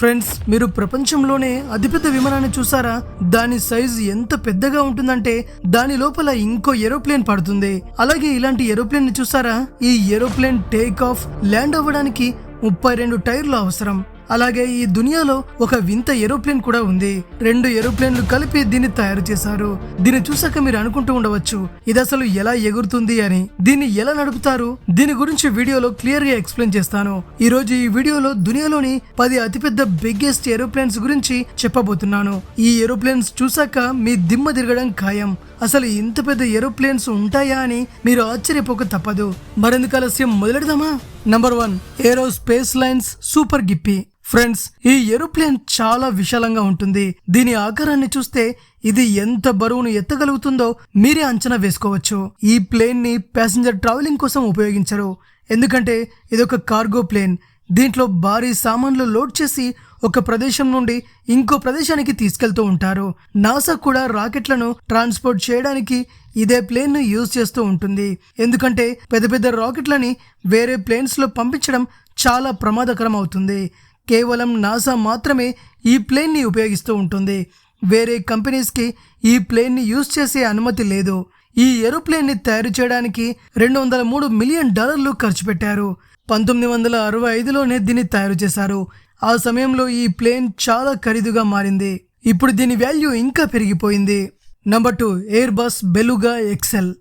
Friends మీరు ప్రపంచంలోనే అతిపెద్ద విమానాన్ని చూసారా? దాని సైజ్ ఎంత పెద్దగా ఉంటుందంటే దాని లోపల ఇంకో ఏరోప్లేన్ పడుతుంది. అలాగే ఇలాంటి ఏరోప్లేన్ని చూసారా? ఈ ఏరోప్లేన్ టేక్ ఆఫ్ ల్యాండ్ అవ్వడానికి ముప్పై రెండు టైర్లు అవసరం. అలాగే ఈ దునియాలో ఒక వింత ఏరోప్లేన్ కూడా ఉంది. రెండు ఏరోప్లేన్లు కలిపి దీన్ని తయారు చేశారు. దీన్ని చూసాక మీరు అనుకుంటూ ఉండవచ్చు ఇది అసలు ఎలా ఎగురుతుంది అని. దీన్ని ఎలా నడుపుతారు? దీని గురించి వీడియోలో క్లియర్గా ఎక్స్ప్లెయిన్ చేస్తాను. ఈ రోజు ఈ వీడియోలో దునియాలోని పది అతిపెద్ద బిగ్గెస్ట్ ఏరోప్లేన్స్ గురించి చెప్పబోతున్నాను. ఈ ఏరోప్లేన్స్ చూసాక మీ దిమ్మ తిరగడం ఖాయం. అసలు ఇంత పెద్ద ఏరోప్లేన్స్ ఉంటాయా అని మీరు ఆశ్చర్యపోక తప్పదు. మరెందుకు ఆలస్యం? మొదలెడదామా? Number one Aero Spacelines Super Guppy. Friends ఈ ఏరోప్లేన్ చాలా విశాలంగా ఉంటుంది. దీని ఆకారాన్ని చూస్తే ఇది ఎంత బరువును ఎత్తగలుగుతుందో మీరే అంచనా వేసుకోవచ్చు. ఈ ప్లేన్ని ప్యాసింజర్ ట్రావెలింగ్ కోసం ఉపయోగించరు. ఎందుకంటే ఇది ఒక కార్గో ప్లేన్ దీంట్లో భారీ సామాన్లు లోడ్ చేసి ఒక ప్రదేశం నుండి ఇంకో ప్రదేశానికి తీసుకెళ్తూ ఉంటారు. నాసా కూడా రాకెట్లను ట్రాన్స్పోర్ట్ చేయడానికి ఇదే ప్లేన్ను యూజ్ చేస్తూ ఉంటుంది. ఎందుకంటే పెద్ద పెద్ద రాకెట్లని వేరే ప్లేన్స్లో పంపించడం చాలా ప్రమాదకరం అవుతుంది కేవలం నాసా మాత్రమే ఈ ప్లేన్ని ఉపయోగిస్తూ ఉంటుంది. వేరే కంపెనీస్కి ఈ ప్లేన్ని యూజ్ చేసే అనుమతి లేదు. ఈ ఏరోప్లేన్ని తయారు చేయడానికి రెండు వందల మూడు మిలియన్ డాలర్లు ఖర్చు పెట్టారు. పంతొమ్మిది వందల అరవై ఐదులోనే దీన్ని తయారు చేశారు. ఆ సమయంలో ఈ ప్లేన్ చాలా ఖరీదుగా మారింది. ఇప్పుడు దీని వాల్యూ ఇంకా పెరిగిపోయింది. Number two Airbus Beluga XL.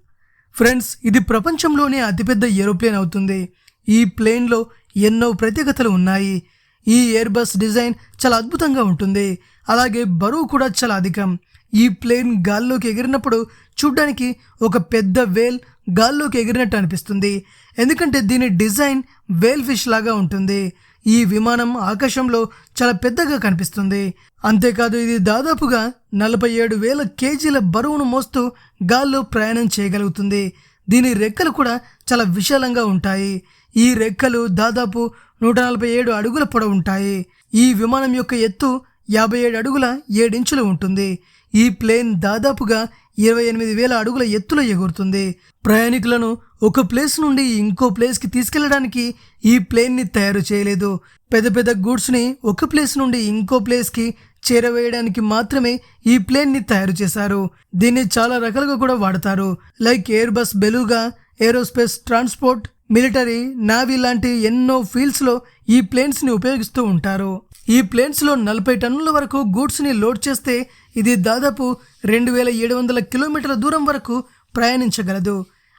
Friends ఇది ప్రపంచంలోనే అతిపెద్ద ఏరోప్లేన్ అవుతుంది. ఈ ప్లేన్లో ఎన్నో ప్రత్యేకతలు ఉన్నాయి. ఈ ఎయిర్ బస్ డిజైన్ చాలా అద్భుతంగా ఉంటుంది. అలాగే బరువు కూడా చాలా అధికం. ఈ ప్లేన్ గాల్లోకి ఎగిరినప్పుడు చూడ్డానికి ఒక పెద్ద వేల్ గాల్లోకి ఎగిరినట్టు అనిపిస్తుంది. ఎందుకంటే దీని డిజైన్ వేల్ ఫిష్ లాగా ఉంటుంది. ఈ విమానం ఆకాశంలో చాలా పెద్దగా కనిపిస్తుంది. అంతేకాదు ఇది దాదాపుగా నలభై ఏడు వేల కేజీల బరువును మోస్తూ గాల్లో ప్రయాణం చేయగలుగుతుంది. దీని రెక్కలు కూడా చాలా విశాలంగా ఉంటాయి. ఈ రెక్కలు దాదాపు నూట నలభై ఏడు అడుగుల పొడవు ఉంటాయి. ఈ విమానం యొక్క ఎత్తు యాభై ఏడు అడుగుల ఏడించులు ఉంటుంది. ఈ ప్లేన్ దాదాపుగా ఇరవై ఎనిమిది వేల అడుగుల ఎత్తులో ఎగురుతుంది. ప్రయాణికులను ఒక ప్లేస్ నుండి ఇంకో ప్లేస్కి తీసుకెళ్ళడానికి ఈ ప్లేన్ని తయారు చేయలేదు. పెద్ద పెద్ద గూడ్స్ని ఒక ప్లేస్ నుండి ఇంకో ప్లేస్కి చేరవేయడానికి మాత్రమే ఈ ప్లేన్ని తయారు చేశారు. దీన్ని చాలా రకాలుగా కూడా వాడతారు. Like Airbus Beluga aerospace transport military navy లాంటి ఎన్నో ఫీల్డ్స్లో ఈ ప్లేన్స్ని ఉపయోగిస్తూ ఉంటారు. ఈ ప్లేన్స్లో నలభై టన్నుల వరకు గూడ్స్ని లోడ్ చేస్తే ఇది దాదాపు రెండు వేల ఏడు వందల కిలోమీటర్ల దూరం వరకు ప్రయాణించగలదు.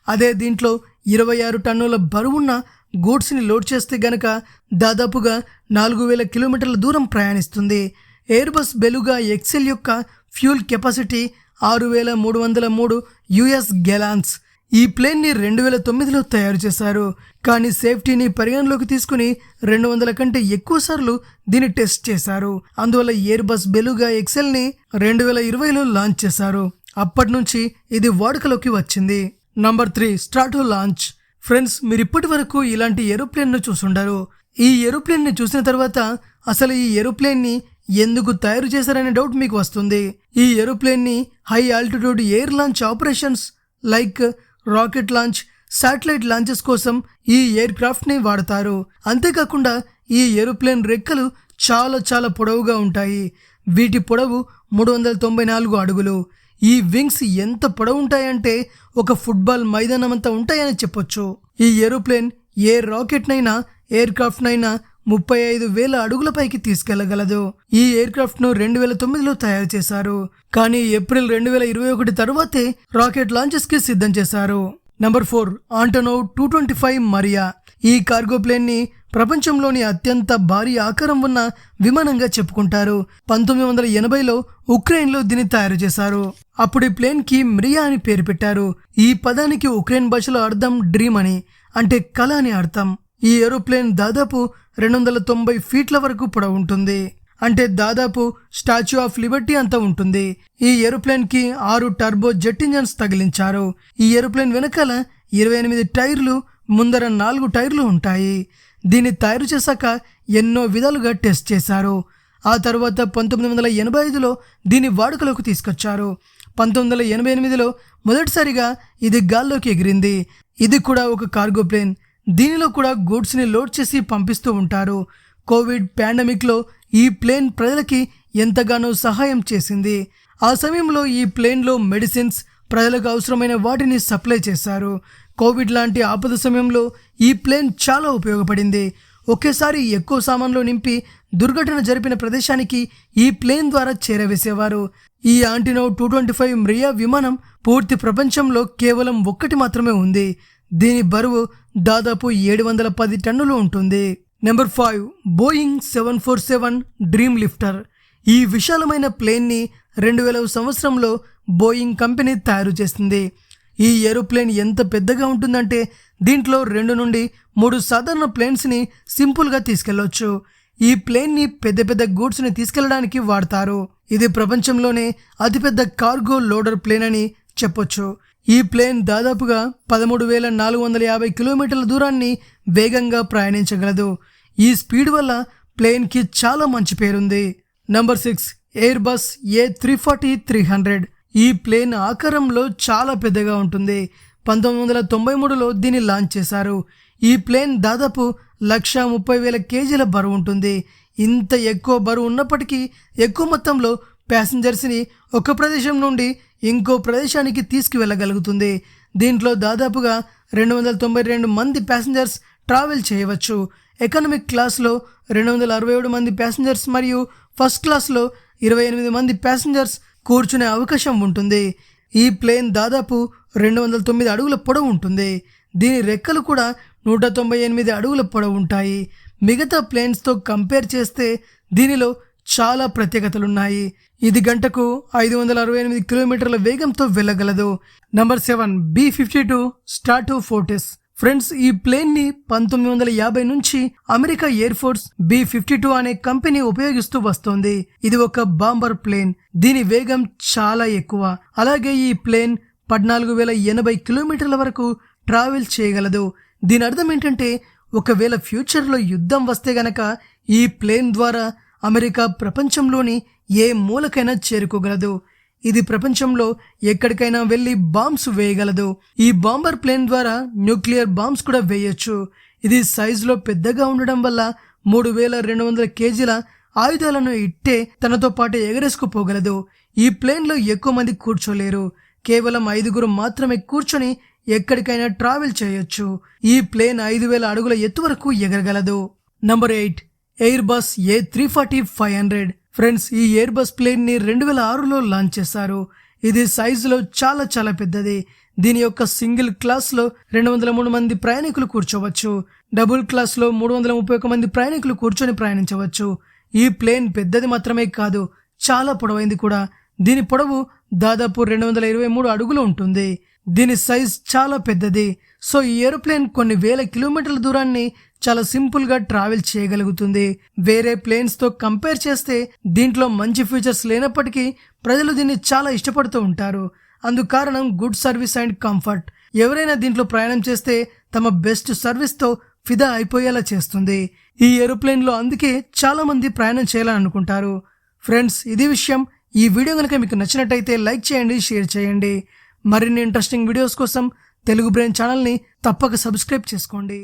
అదే దీంట్లో ఇరవై ఆరు టన్నుల బరువున్న గూడ్స్ని లోడ్ చేస్తే గనక దాదాపుగా నాలుగు వేల కిలోమీటర్ల దూరం ప్రయాణిస్తుంది. ఎయిర్బస్ బెలుగా ఎక్సెల్ యొక్క ఫ్యూల్ కెపాసిటీ ఆరు వేల మూడు వందల మూడు యుఎస్ గెలాన్స్ ఈ ప్లేన్ని రెండు వేల తొమ్మిదిలో తయారు చేశారు. కానీ సేఫ్టీని పరిగణలోకి తీసుకుని రెండు వందల కంటే ఎక్కువ సార్లు దీన్ని టెస్ట్ చేశారు. అందువల్ల ఎయిర్ బస్ బెలుగా ఎక్సెల్ని రెండు వేల ఇరవైలో లాంచ్ చేశారు. అప్పటి నుంచి ఇది వాడుకలోకి వచ్చింది. Number three Stratolaunch. ఫ్రెండ్స్ మీరు ఇప్పటి వరకు ఇలాంటి ఏరోప్లేన్ను చూసుండరు. ఈ ఏరోప్లేన్ని చూసిన తర్వాత అసలు ఈ ఏరోప్లేన్ని ఎందుకు తయారు చేశారనే డౌట్ మీకు వస్తుంది. ఈ ఏరోప్లేన్ని high altitude air launch operations like rocket launch satellite launches కోసం ఈ ఎయిర్క్రాఫ్ట్ని వాడతారు. అంతేకాకుండా ఈ ఏరోప్లేన్ రెక్కలు చాలా చాలా పొడవుగా ఉంటాయి. వీటి పొడవు మూడు వందల తొంభై నాలుగు అడుగులు. ఈ వింగ్స్ ఎంత పొడవు ఉంటాయంటే ఒక ఫుట్బాల్ మైదానం అంతా ఉంటాయని చెప్పొచ్చు. ఈ ఏరోప్లేన్ ఏ రాకెట్నైనా ఎయిర్ క్రాఫ్ట్నైనా ముప్పై ఐదు వేల అడుగులపైకి తీసుకెళ్ళగలదు. ఈ ఎయిర్ క్రాఫ్ట్ను రెండు వేల తొమ్మిదిలో తయారు చేశారు. కానీ ఏప్రిల్ రెండు వేల ఇరవై ఒకటి తరువాతే రాకెట్ లాంచెస్కి సిద్ధం చేశారు. Number four Antonov two twenty five Mriya. ఈ కార్గో ప్లేన్ని ప్రపంచంలోని అత్యంత భారీ ఆకారం ఉన్న విమానంగా చెప్పుకుంటారు. పంతొమ్మిది వందల ఎనభైలో ఉక్రెయిన్లో దీన్ని తయారు చేశారు. అప్పుడు ఈ ప్లేన్కి మిరియా అని పేరు పెట్టారు. ఈ పదానికి ఉక్రెయిన్ భాషలో అర్థం డ్రీమ్ అని అంటే కళ అని అర్థం. ఈ ఏరోప్లేన్ దాదాపు రెండు వందల తొంభై ఫీట్ల వరకు పొడవు ఉంటుంది అంటే దాదాపు స్టాచ్యూ ఆఫ్ లిబర్టీ అంత ఉంటుంది. ఈ ఏరోప్లేన్కి ఆరు టర్బో జెట్ ఇంజన్స్ తగిలించారు. ఈ ఏరోప్లేన్ వెనకాల ఇరవై ఎనిమిది టైర్లు ముందర నాలుగు టైర్లు ఉంటాయి. దీన్ని తయారు చేశాక ఎన్నో విధాలుగా టెస్ట్ చేశారు. ఆ తర్వాత పంతొమ్మిది వందల ఎనభై ఐదులో దీన్ని వాడుకలోకి తీసుకొచ్చారు. పంతొమ్మిది వందల ఎనభై ఎనిమిదిలో మొదటిసారిగా ఇది గాల్లోకి ఎగిరింది. ఇది కూడా ఒక కార్గో ప్లేన్. దీనిలో కూడా గూడ్స్ని లోడ్ చేసి పంపిస్తూ ఉంటారు. కోవిడ్ పాండమిక్లో ఈ ప్లేన్ ప్రజలకి ఎంతగానో సహాయం చేసింది. ఆ సమయంలో ఈ ప్లేన్లో మెడిసిన్స్ ప్రజలకు అవసరమైన వాటిని సప్లై చేశారు. కోవిడ్ లాంటి ఆపద సమయంలో ఈ ప్లేన్ చాలా ఉపయోగపడింది. ఒకేసారి ఎక్కువ సామాన్లు నింపి దుర్ఘటన జరిపిన ప్రదేశానికి ఈ ప్లేన్ ద్వారా చేరవేసేవారు. ఈ Antonov two twenty five Mriya విమానం పూర్తి ప్రపంచంలో కేవలం ఒక్కటి మాత్రమే ఉంది. దీని బరువు దాదాపు ఏడు వందల పది టన్నులు ఉంటుంది. Number five Boeing seven four seven Dreamlifter ఈ విశాలమైన ప్లేన్ని రెండు వేల సంవత్సరంలో బోయింగ్ కంపెనీ తయారు చేసింది. ఈ ఏరోప్లేన్ ఎంత పెద్దగా ఉంటుందంటే దీంట్లో రెండు నుండి మూడు సాధారణ ప్లేన్స్ని సింపుల్గా తీసుకెళ్ళొచ్చు ఈ ప్లేన్ని పెద్ద పెద్ద గూడ్స్ని తీసుకెళ్ళడానికి వాడతారు. ఇది ప్రపంచంలోనే అతిపెద్ద కార్గో లోడర్ ప్లేన్ అని చెప్పొచ్చు. ఈ ప్లేన్ దాదాపుగా పదమూడు వేల నాలుగు వందల యాభై కిలోమీటర్ల దూరాన్ని వేగంగా ప్రయాణించగలదు. ఈ స్పీడ్ వల్ల ప్లేన్కి చాలా మంచి పేరుంది. Number six Airbus A three forty three hundred ఈ ప్లేన్ ఆకారంలో చాలా పెద్దగా ఉంటుంది. పంతొమ్మిది వందల తొంభై మూడులో దీన్ని లాంచ్ చేశారు. ఈ ప్లేన్ దాదాపు లక్ష ముప్పై వేల కేజీల బరువు ఉంటుంది. ఇంత ఎక్కువ బరువు ఉన్నప్పటికీ ఎక్కువ మొత్తంలో ప్యాసింజర్స్ని ఒక ప్రదేశం నుండి ఇంకో ప్రదేశానికి తీసుకువెళ్ళగలుగుతుంది. దీంట్లో దాదాపుగా రెండు వందల తొంభై రెండు మంది ప్యాసింజర్స్ ట్రావెల్ చేయవచ్చు. ఎకనామిక్ క్లాస్లో రెండు వందల అరవై ఏడు మంది ప్యాసింజర్స్ మరియు ఫస్ట్ క్లాస్లో ఇరవై ఎనిమిది మంది ప్యాసింజర్స్ కూర్చునే అవకాశం ఉంటుంది. ఈ ప్లేన్ దాదాపు రెండు వందల తొమ్మిది అడుగుల పొడవు ఉంటుంది. దీని రెక్కలు కూడా నూట తొంభై ఎనిమిది అడుగుల పొడవు ఉంటాయి. మిగతా ప్లేన్స్తో కంపేర్ చేస్తే దీనిలో చాలా ప్రత్యేకతలున్నాయి. ఇది గంటకు ఐదు వందల అరవై ఎనిమిది కిలోమీటర్ల వేగంతో వెళ్ళగలదు. Number seven B fifty two Stratofortress friends ఈ ప్లేన్ని పంతొమ్మిది వందల యాభై నుంచి America air force B fifty two అనే కంపెనీ ఉపయోగిస్తూ వస్తోంది. ఇది ఒక బాంబర్ ప్లేన్. దీని వేగం చాలా ఎక్కువ. అలాగే ఈ ప్లేన్ పద్నాలుగు వేల ఎనభై కిలోమీటర్ల వరకు ట్రావెల్ చేయగలదు. దీని అర్థం ఏంటంటే ఒకవేళ ఫ్యూచర్లో యుద్ధం వస్తే గనక ఈ ప్లేన్ ద్వారా అమెరికా ప్రపంచంలోని ఏ మూలకైనా చేరుకోగలదు. ఇది ప్రపంచంలో ఎక్కడికైనా వెళ్ళి బాంబ్స్ వేయగలదు. ఈ బాంబర్ ప్లేన్ ద్వారా న్యూక్లియర్ బాంబ్స్ కూడా వేయొచ్చు. ఇది సైజులో పెద్దగా ఉండడం వల్ల మూడు వేల రెండు వందల కేజీల ఆయుధాలను ఇట్టే తనతో పాటు ఎగరేసుకుపోగలదు ఈ ప్లేన్లో ఎక్కువ మంది కూర్చోలేరు. కేవలం ఐదుగురు మాత్రమే కూర్చొని ఎక్కడికైనా ట్రావెల్ చేయొచ్చు. ఈ ప్లేన్ ఐదు వేల అడుగుల ఎత్తు వరకు ఎగరగలదు. Number eight. Airbus A three forty five hundred friends ఈ ఎయిర్ బస్ ప్లేన్ని రెండు వేల ఆరులో లాంచ్ చేశారు. ఇది సైజులో చాలా చాలా పెద్దది. దీని యొక్క సింగిల్ క్లాస్లో రెండు వందల మూడు మంది ప్రయాణికులు కూర్చోవచ్చు. డబుల్ క్లాస్లో మూడు వందల ముప్పై ఒక మంది ప్రయాణికులు కూర్చొని ప్రయాణించవచ్చు. ఈ ప్లేన్ పెద్దది మాత్రమే కాదు చాలా పొడవైంది కూడా. దీని పొడవు దాదాపు రెండు వందల ఇరవై మూడు అడుగులు ఉంటుంది. దీని సైజ్ చాలా పెద్దది. సో ఈ ఏరోప్లేన్ కొన్ని వేల కిలోమీటర్ల దూరాన్ని చాలా సింపుల్గా ట్రావెల్ చేయగలుగుతుంది. వేరే ప్లేన్స్తో కంపేర్ చేస్తే దీంట్లో మంచి ఫీచర్స్ లేనప్పటికీ ప్రజలు దీన్ని చాలా ఇష్టపడుతూ ఉంటారు. అందుకు కారణం గుడ్ సర్వీస్ అండ్ కంఫర్ట్ ఎవరైనా దీంట్లో ప్రయాణం చేస్తే తమ బెస్ట్ సర్వీస్తో ఫిదా అయిపోయేలా చేస్తుంది. ఈ ఏరోప్లేన్లో అందుకే చాలా మంది ప్రయాణం చేయాలనుకుంటారు. ఫ్రెండ్స్ ఇది విషయం. ఈ వీడియో కనుక మీకు నచ్చినట్టయితే లైక్ చేయండి షేర్ చేయండి. మరిన్ని ఇంట్రెస్టింగ్ వీడియోస్ కోసం తెలుగు బ్రెయిన్ ఛానల్ని తప్పక సబ్స్క్రైబ్ చేసుకోండి.